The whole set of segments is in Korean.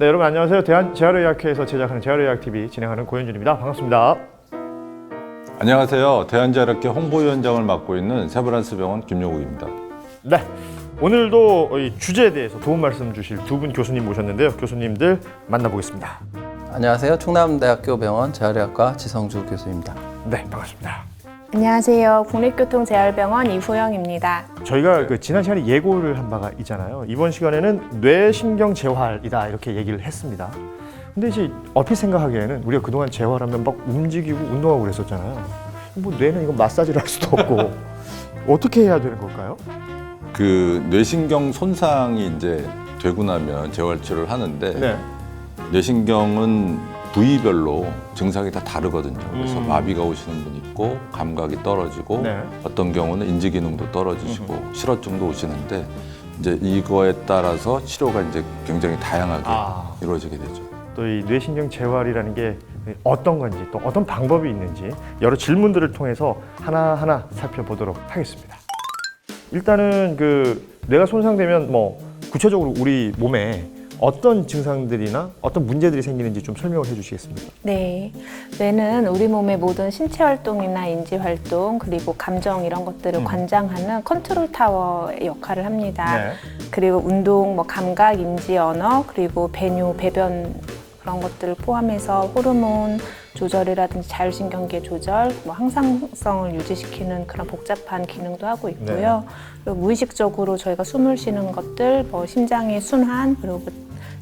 네, 여러분 안녕하세요. 대한 재활의학회에서 제작하는 재활의학 TV 진행하는 고현준입니다. 반갑습니다. 안녕하세요. 대한자력회 홍보위원장을 맡고 있는 세브란스 병원 김용욱입니다. 네, 오늘도 이 주제에 대해서 도움 말씀 주실 두 분 교수님 모셨는데요. 교수님들 만나보겠습니다. 안녕하세요. 충남대학교 병원 재활의학과 지성주 교수입니다. 네, 반갑습니다. 안녕하세요. 국립교통재활병원 이후영입니다. 저희가 그 지난 시간에 예고를 한 바가 있잖아요. 이번 시간에는 뇌신경 재활이다 이렇게 얘기를 했습니다. 근데 이제 얼핏 생각하기에는 우리가 그동안 재활하면 막 움직이고 운동하고 그랬었잖아요. 뭐 뇌는 이거 마사지를 할 수도 없고 어떻게 해야 되는 걸까요? 그 뇌신경 손상이 이제 되고 나면 재활치료를 하는데 네. 뇌신경은 부위별로 증상이 다 다르거든요. 그래서 음. 마비가 오시는 분 있고 감각이 떨어지고 네. 어떤 경우는 인지 기능도 떨어지시고 실어증도 오시는데 이제 이거에 따라서 치료가 이제 굉장히 다양하게 아. 이루어지게 되죠. 또 이 뇌신경 재활이라는 게 어떤 건지 또 어떤 방법이 있는지 여러 질문들을 통해서 하나하나 살펴보도록 하겠습니다. 일단은 그 뇌가 손상되면 뭐 구체적으로 우리 몸에 어떤 증상들이나 어떤 문제들이 생기는지 좀 설명을 해주시겠습니까? 네. 뇌는 우리 몸의 모든 신체 활동이나 인지 활동, 그리고 감정 이런 것들을 음. 관장하는 컨트롤 타워의 역할을 합니다. 네. 그리고 운동, 뭐 감각, 인지, 언어, 그리고 배뇨, 배변 그런 것들을 포함해서 호르몬 조절이라든지 자율신경계 조절, 뭐 항상성을 유지시키는 그런 복잡한 기능도 하고 있고요. 그리고 무의식적으로 저희가 숨을 쉬는 것들, 뭐 심장의 순환, 그리고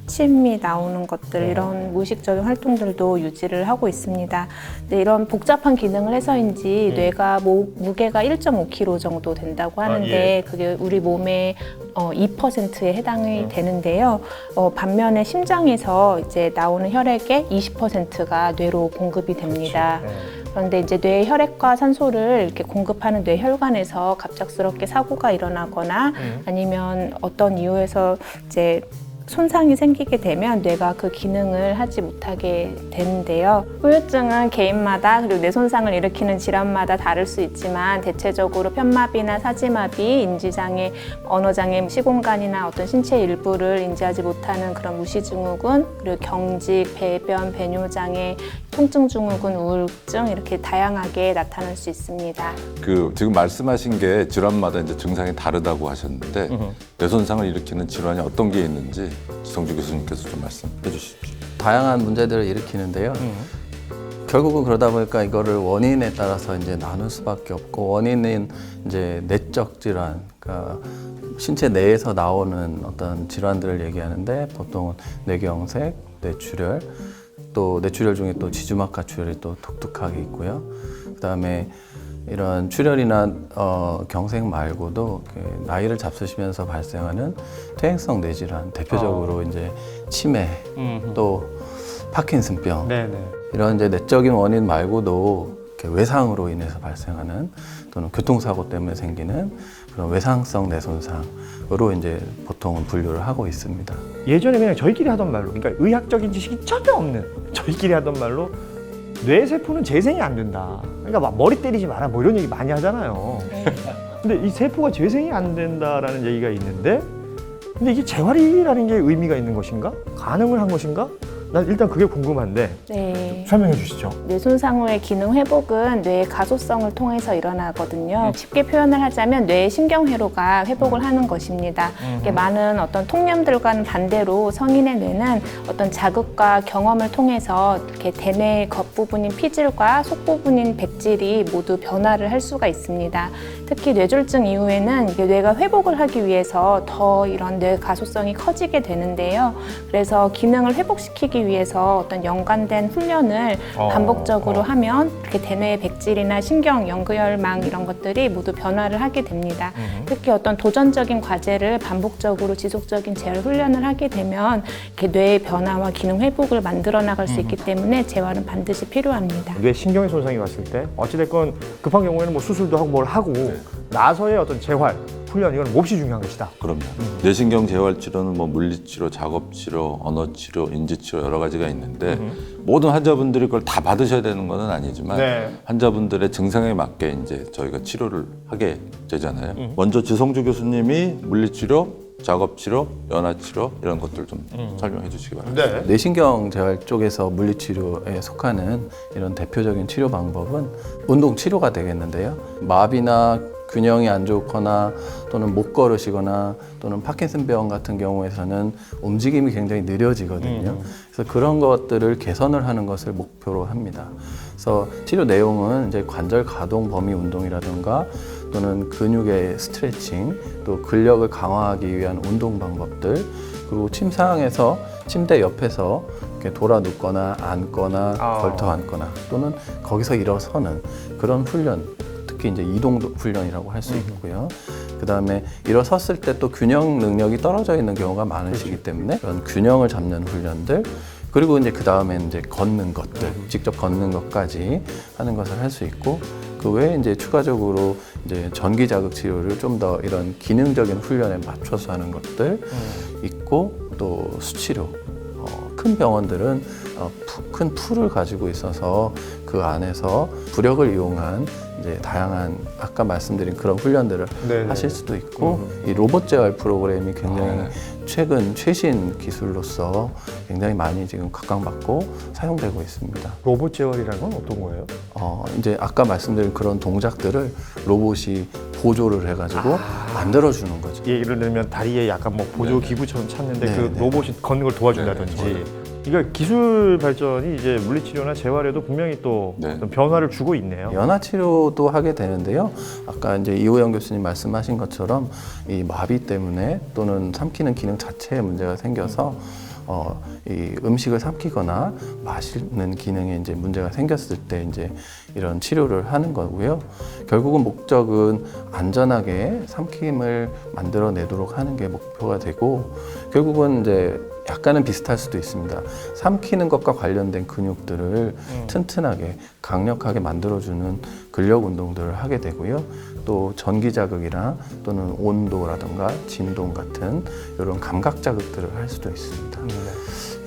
침이 나오는 것들 이런 무의식적인 활동들도 유지를 하고 있습니다. 근데 이런 복잡한 기능을 해서인지 뇌가 모- 무게가 1.5kg 정도 된다고 하는데 예. 그게 우리 몸의 어, 2%에 해당이 되는데요. 어, 반면에 심장에서 이제 나오는 혈액의 20%가 뇌로 공급이 됩니다. 네. 그런데 이제 뇌 혈액과 산소를 이렇게 공급하는 뇌 혈관에서 갑작스럽게 사고가 일어나거나 음. 아니면 어떤 이유에서 이제 손상이 생기게 되면 뇌가 그 기능을 하지 못하게 되는데요. 후유증은 개인마다 그리고 뇌 손상을 일으키는 질환마다 다를 수 있지만 대체적으로 편마비나 사지마비, 인지장애, 언어장애, 시공간이나 어떤 신체 일부를 인지하지 못하는 그런 무시증후군, 그리고 경직, 배변, 배뇨장애, 통증 증후군, 우울증 이렇게 다양하게 나타날 수 있습니다. 그 지금 말씀하신 게 질환마다 이제 증상이 다르다고 하셨는데 뇌 손상을 일으키는 질환이 어떤 게 있는지 지성주 교수님께서 좀 말씀해 주십시오. 다양한 문제들을 일으키는데요. 결국은 그러다 보니까 이거를 원인에 따라서 이제 나눌 수밖에 없고 원인은 이제 내적 질환, 그러니까 신체 내에서 나오는 어떤 질환들을 얘기하는데 보통은 뇌경색, 뇌출혈, 또 뇌출혈 중에 또 지주막하 출혈이 또 독특하게 있고요. 그다음에 이런 출혈이나 어, 경색 말고도 그 나이를 잡수시면서 발생하는 퇴행성 뇌질환, 대표적으로 이제 치매, 또 파킨슨병 네, 네. 이런 이제 내적인 원인 말고도 외상으로 인해서 발생하는 또는 교통사고 때문에 생기는 그런 외상성 뇌손상으로 이제 보통은 분류를 하고 있습니다. 예전에 그냥 저희끼리 하던 말로, 그러니까 의학적인 지식이 전혀 없는 저희끼리 하던 말로 뇌 세포는 재생이 안 된다. 그러니까 막 머리 때리지 마라 뭐 이런 얘기 많이 하잖아요. 근데 이 세포가 재생이 안 된다라는 얘기가 있는데, 근데 이게 재활이라는 게 의미가 있는 것인가? 가능을 한 것인가? 난 일단 그게 궁금한데 네. 설명해 주시죠. 뇌 손상 후의 기능 회복은 뇌의 가소성을 통해서 일어나거든요. 쉽게 표현을 하자면 뇌의 신경회로가 회복을 하는 것입니다. 이게 많은 어떤 통념들과는 반대로 성인의 뇌는 어떤 자극과 경험을 통해서 이렇게 대뇌 겉부분인 피질과 속부분인 백질이 모두 변화를 할 수가 있습니다. 특히 뇌졸중 이후에는 이게 뇌가 회복을 하기 위해서 더 이런 뇌 가소성이 커지게 되는데요. 그래서 기능을 회복시키기 위해서 어떤 연관된 훈련을 어, 반복적으로 어. 하면 이렇게 대뇌의 백질이나 신경, 연구혈망 이런 것들이 모두 변화를 하게 됩니다. 특히 어떤 도전적인 과제를 반복적으로 지속적인 재활 훈련을 하게 되면 이렇게 뇌의 변화와 기능 회복을 만들어 나갈 수 있기 때문에 재활은 반드시 필요합니다. 뇌 신경의 손상이 왔을 때 어찌됐건 급한 경우에는 뭐 수술도 하고 뭘 하고 나서의 어떤 재활 훈련 이건 몹시 중요한 것이다. 그럼요. 뇌신경 재활 치료는 뭐 물리 치료, 작업 치료, 언어 치료, 인지 치료 여러 가지가 있는데 모든 환자분들이 그걸 다 받으셔야 되는 것은 아니지만 네. 환자분들의 증상에 맞게 이제 저희가 치료를 하게 되잖아요. 먼저 지성주 교수님이 물리 치료 작업 치료, 연화 치료 이런 것들 좀 설명해 주시기 바랍니다. 네. 뇌신경 재활 쪽에서 물리치료에 속하는 이런 대표적인 치료 방법은 운동 치료가 되겠는데요. 마비나 균형이 안 좋거나 또는 못 걸으시거나 또는 파킨슨병 같은 경우에서는 움직임이 굉장히 느려지거든요. 그래서 그런 것들을 개선을 하는 것을 목표로 합니다. 그래서 치료 내용은 이제 관절 가동 범위 운동이라든가 또는 근육의 스트레칭, 또 근력을 강화하기 위한 운동 방법들, 그리고 침상에서 침대 옆에서 이렇게 돌아 눕거나 앉거나 아. 걸터 앉거나 또는 거기서 일어서는 그런 훈련, 특히 이제 이동 훈련이라고 할 수 있고요. 그 다음에 일어섰을 때 또 균형 능력이 떨어져 있는 경우가 많으시기 때문에 그런 균형을 잡는 훈련들 그리고 이제 그 다음에 이제 걷는 것들, 직접 걷는 것까지 하는 것을 할 수 있고 그 외에 이제 추가적으로 이제 전기 자극 치료를 좀 더 이런 기능적인 훈련에 맞춰서 하는 것들 있고 또 수치료. 어, 큰 병원들은 큰 풀을 가지고 있어서 그 안에서 부력을 이용한 이제 다양한 아까 말씀드린 그런 훈련들을 네네. 하실 수도 있고 이 로봇 재활 프로그램이 굉장히 아, 최근 최신 기술로서 굉장히 많이 지금 각광받고 사용되고 있습니다. 로봇 재활이라는 건 어떤 거예요? 어, 이제 아까 말씀드린 그런 동작들을 로봇이 보조를 해가지고 아. 만들어주는 거죠. 예를 들면 다리에 약간 뭐 보조 기구처럼 찾는데 네, 그 네. 로봇이 걷는 걸 도와준다든지. 그러니까 기술 발전이 이제 물리치료나 재활에도 분명히 또 네. 어떤 변화를 주고 있네요. 연화 치료도 하게 되는데요. 아까 이제 이호영 교수님 말씀하신 것처럼 이 마비 때문에 또는 삼키는 기능 자체에 문제가 생겨서 어, 이 음식을 삼키거나 마시는 기능에 이제 문제가 생겼을 때 이제 이런 치료를 하는 거고요. 결국은 목적은 안전하게 삼킴을 만들어내도록 하는 게 목표가 되고 결국은 이제 약간은 비슷할 수도 있습니다. 삼키는 것과 관련된 근육들을 튼튼하게 강력하게 만들어주는 근력 운동들을 하게 되고요. 또 전기 자극이나 또는 온도라든가 진동 같은 이런 감각 자극들을 할 수도 있습니다.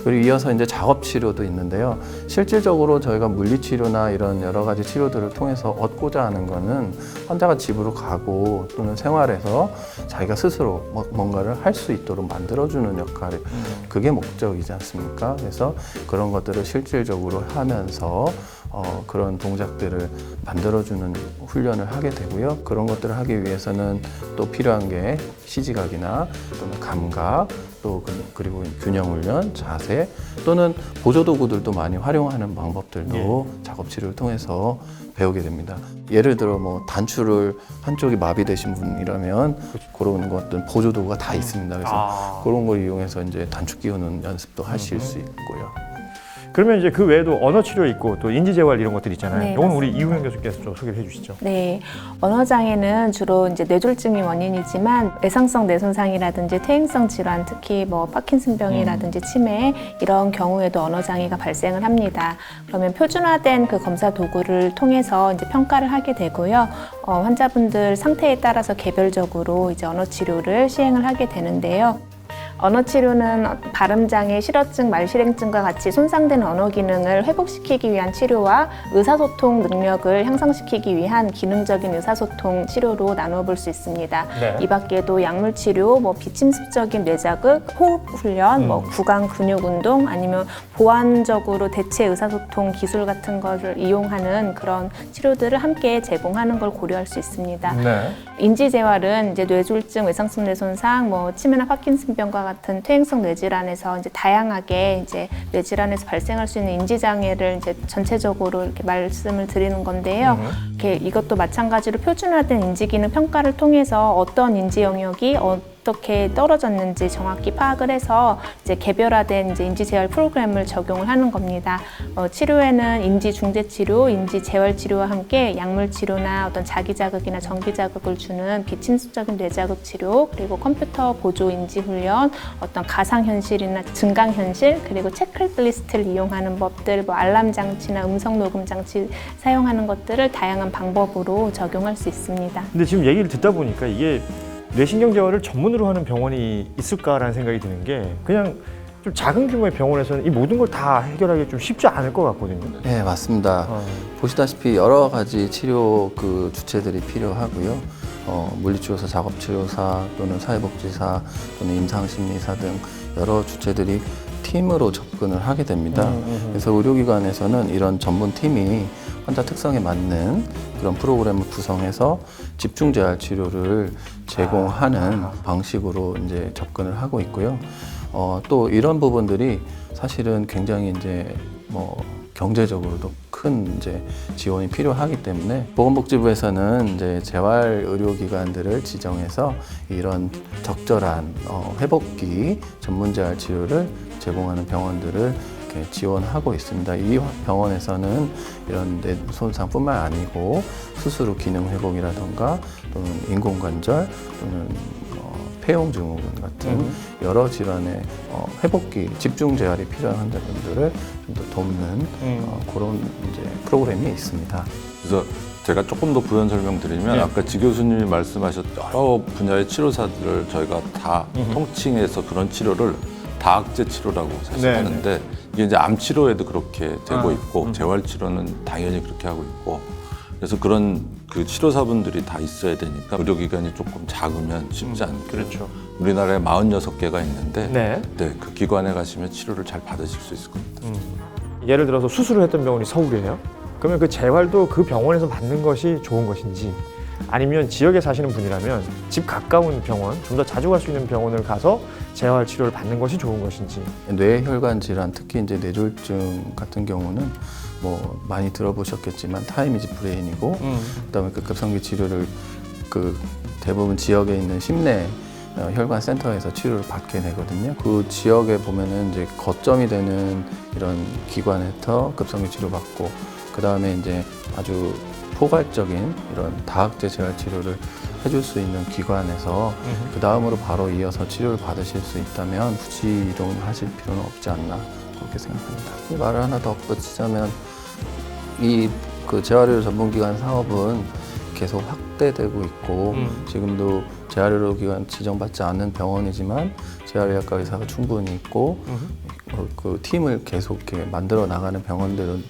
그리고 이어서 이제 작업 치료도 있는데요. 실질적으로 저희가 물리 치료나 이런 여러 가지 치료들을 통해서 얻고자 하는 거는 환자가 집으로 가고 또는 생활에서 자기가 스스로 뭐- 뭔가를 할 수 있도록 만들어주는 역할, 그게 목적이지 않습니까? 그래서 그런 것들을 실질적으로 하면서 어, 그런 동작들을 만들어주는 훈련을 하게 되고요. 그런 것들을 하기 위해서는 또 필요한 게 시지각이나 또는 감각, 또 그- 그리고 균형 훈련, 자세 또는 보조 도구들도 많이 활용하는 방법들도 작업 치료를 통해서 배우게 됩니다. 예를 들어 뭐 단추를 한쪽이 마비되신 분이라면 그런 것들 보조 도구가 다 있습니다. 그래서 아. 그런 걸 이용해서 이제 단추 끼우는 연습도 하실 수 있고요. 그러면 이제 그 외에도 언어 치료 있고 또 인지 재활 이런 것들 있잖아요. 네, 이건 우리 이우영 교수께서 좀 소개를 해주시죠. 네, 언어 장애는 주로 이제 뇌졸중이 원인이지만 외상성 뇌손상이라든지 퇴행성 질환, 특히 뭐 파킨슨병이라든지 치매 이런 경우에도 언어 장애가 발생을 합니다. 그러면 표준화된 그 검사 도구를 통해서 이제 평가를 하게 되고요. 어, 환자분들 상태에 따라서 개별적으로 이제 언어 치료를 시행을 하게 되는데요. 언어 치료는 발음 장애, 실어증, 말실행증과 같이 손상된 언어 기능을 회복시키기 위한 치료와 의사소통 능력을 향상시키기 위한 기능적인 의사소통 치료로 나누어 볼수 있습니다. 네. 이 밖에도 약물 치료, 뭐 비침습적인 뇌자극, 호흡 훈련, 뭐 구강 근육 운동 아니면 보완적으로 대체 의사소통 기술 같은 것을 이용하는 그런 치료들을 함께 제공하는 걸 고려할 수 있습니다. 네. 인지 재활은 이제 뇌졸중, 외상성 뇌손상, 뭐 치매나 파킨슨병과 같은 퇴행성 뇌질환에서 이제 다양하게 이제 뇌질환에서 발생할 수 있는 인지 장애를 이제 전체적으로 이렇게 말씀을 드리는 건데요. 이렇게 이것도 마찬가지로 표준화된 인지 기능 평가를 통해서 어떤 인지 영역이 어떻게 떨어졌는지 정확히 파악을 해서 이제 개별화된 이제 인지 재활 프로그램을 적용을 하는 겁니다. 어, 치료에는 인지 중재 치료, 인지 재활 치료와 함께 약물 치료나 어떤 자기 자극이나 전기 자극을 주는 비침습적인 뇌자극 치료, 그리고 컴퓨터 보조 인지 훈련, 어떤 가상 현실이나 증강 현실, 그리고 체크리스트를 이용하는 법들, 뭐 알람 장치나 음성 녹음 장치 사용하는 것들을 다양한 방법으로 적용할 수 있습니다. 근데 지금 얘기를 듣다 보니까 이게 뇌신경 재활을 전문으로 하는 병원이 있을까라는 생각이 드는 게 그냥 좀 작은 규모의 병원에서는 이 모든 걸 다 해결하기 좀 쉽지 않을 것 같거든요. 네, 맞습니다. 어. 보시다시피 여러 가지 치료 그 주체들이 필요하고요. 어, 물리치료사, 작업치료사 또는 사회복지사 또는 임상심리사 등 여러 주체들이 팀으로 접근을 하게 됩니다. 그래서 의료기관에서는 이런 전문 팀이 환자 특성에 맞는 그런 프로그램을 구성해서 집중 재활 치료를 제공하는 방식으로 이제 접근을 하고 있고요. 어, 또 이런 부분들이 사실은 굉장히 이제 뭐 경제적으로도 큰 이제 지원이 필요하기 때문에 보건복지부에서는 이제 재활 의료기관들을 지정해서 이런 적절한 어, 회복기 전문 재활 치료를 제공하는 병원들을 이렇게 지원하고 있습니다. 이 병원에서는 이런 뇌 손상뿐만 아니고 수술 후 기능 회복이라던가 또는 인공관절 또는 어, 폐용 증후군 같은 여러 질환의 어, 회복기 집중 재활이 필요한 환자분들을 좀 더 돕는 어, 그런 이제 프로그램이 있습니다. 그래서 제가 조금 더 부연 설명드리면 네. 아까 지 교수님이 말씀하셨 여러 분야의 치료사들을 저희가 다 통칭해서 그런 치료를 다학제 치료라고 사실 네, 하는데 이게 이제 암 치료에도 그렇게 되고 아, 있고 재활 치료는 당연히 그렇게 하고 있고 그래서 그런 그 치료사분들이 다 있어야 되니까 의료기관이 조금 작으면 쉽지 않고 그렇죠. 우리나라에 46개가 있는데 네. 네, 그 기관에 가시면 치료를 잘 받으실 수 있을 겁니다. 예를 들어서 수술을 했던 병원이 서울이에요. 그러면 그 재활도 그 병원에서 받는 것이 좋은 것인지 아니면 지역에 사시는 분이라면 집 가까운 병원, 좀 더 자주 갈 수 있는 병원을 가서 재활 치료를 받는 것이 좋은 것인지. 뇌혈관 질환, 특히 이제 뇌졸중 같은 경우는 뭐 많이 들어보셨겠지만 타임이즈 브레인이고 그다음에 그 급성기 치료를 그 대부분 지역에 있는 심내 어, 혈관 센터에서 치료를 받게 되거든요. 그 지역에 보면은 이제 거점이 되는 이런 기관에서 급성기 치료 받고 그 다음에 이제 아주 포괄적인 이런 다학제 재활 치료를 해줄 수 있는 기관에서 그 다음으로 바로 이어서 치료를 받으실 수 있다면 굳이 이동을 하실 필요는 없지 않나 그렇게 생각합니다. 말을 하나 더 덧붙이자면 이 그 재활의료 전문기관 사업은 계속 확대되고 있고 음. 지금도 재활의료 기관 지정받지 않는 병원이지만 재활의학과 의사가 충분히 있고 어, 그 팀을 계속 이렇게 만들어 나가는 병원들은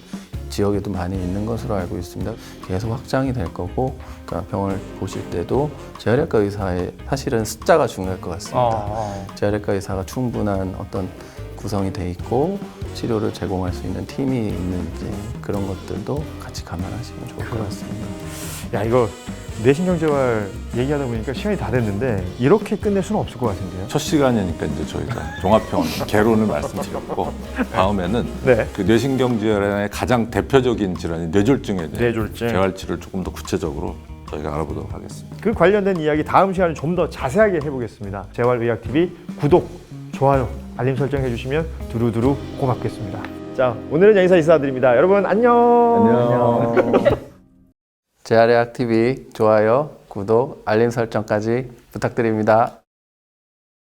지역에도 많이 있는 것으로 알고 있습니다. 계속 확장이 될 거고 그러니까 병원을 보실 때도 재활의학과 의사의 사실은 숫자가 중요할 것 같습니다. 아, 재활의과 의사가 충분한 어떤 구성이 돼 있고 치료를 제공할 수 있는 팀이 있는지 그런 것들도 같이 감안하시면 좋을 것 같습니다. 야 이거 뇌신경재활 얘기하다 보니까 시간이 다 됐는데 이렇게 끝낼 수는 없을 것 같은데요. 첫 시간이니까 이제 저희가 종합평 개론을 말씀드렸고 다음에는 네. 그 뇌신경 질환의 가장 대표적인 질환이 뇌졸중에 대해 뇌졸중. 재활 치료를 조금 더 구체적으로 저희가 알아보도록 하겠습니다. 그 관련된 이야기 다음 시간에 좀 더 자세하게 해보겠습니다. 재활의학TV 구독, 좋아요, 알림 설정 해주시면 두루두루 고맙겠습니다. 자, 오늘은 여기서 인사드립니다. 여러분 안녕. 재활의학 TV 좋아요, 구독, 알림 설정까지 부탁드립니다.